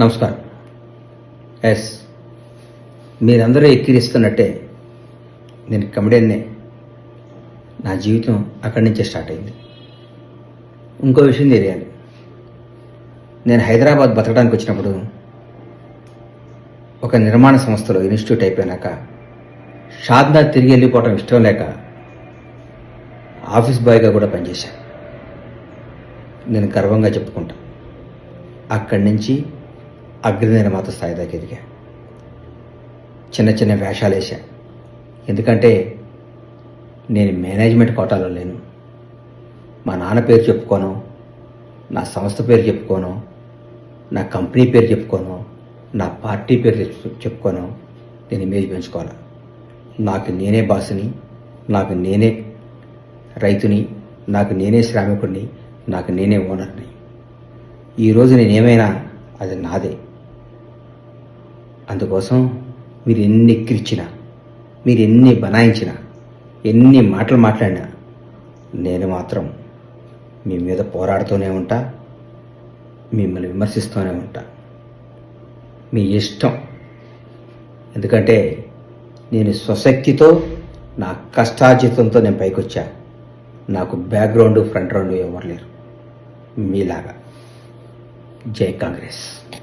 నమస్కారం. ఎస్. మీరందరూ ఎక్కిరిస్తున్నట్టే నేను కమెడియన్నే. నా జీవితం అక్కడి నుంచే స్టార్ట్ అయింది. ఇంకో విషయం తెలియాలి నేను హైదరాబాద్ బతకడానికి వచ్చినప్పుడు ఒక నిర్మాణ సంస్థలో ఇన్స్టిట్యూట్ అయిపోయినాక షాద్నా తిరిగి వెళ్ళిపోవటం ఇష్టం లేక ఆఫీస్ బాయ్గా కూడా పనిచేశాను నేను గర్వంగా చెప్పుకుంటా. అక్కడి నుంచి అగ్ని నిర్మాత స్థాయి దాకా ఎదిగా. చిన్న చిన్న వేషాలు వేసా ఎందుకంటే నేను మేనేజ్మెంట్ కోటాలో లేను. మా నాన్న పేరు చెప్పుకోను నా సంస్థ పేరు చెప్పుకోను నా కంపెనీ పేరు చెప్పుకోను నా పార్టీ పేరు చెప్పు- చెప్పుకోను. నేను ఇమేజ్ పెంచుకోవాలి? నాకు నేనే బాసుని నాకు నేనే రైతుని నాకు నేనే శ్రామికుడిని నాకు నేనే ఓనర్ని. ఈరోజు నేనేమైనా అది నాదే. అందుకోసం మీరు ఎన్ని ఎక్కిరిచ్చినా మీరు ఎన్ని బనాయించినా ఎన్ని మాటలు మాట్లాడినా నేను మాత్రం మీ మీద పోరాడుతూనే ఉంటా మిమ్మల్ని విమర్శిస్తూనే ఉంటా. మీ ఇష్టం. ఎందుకంటే నేను స్వశక్తితో నా కష్టార్జితంతో నేను పైకొచ్చా. నాకు బ్యాక్గ్రౌండ్ ఫ్రంట్ రౌండ్ ఎవరు లేరు. మీలాగా. జై కాంగ్రెస్.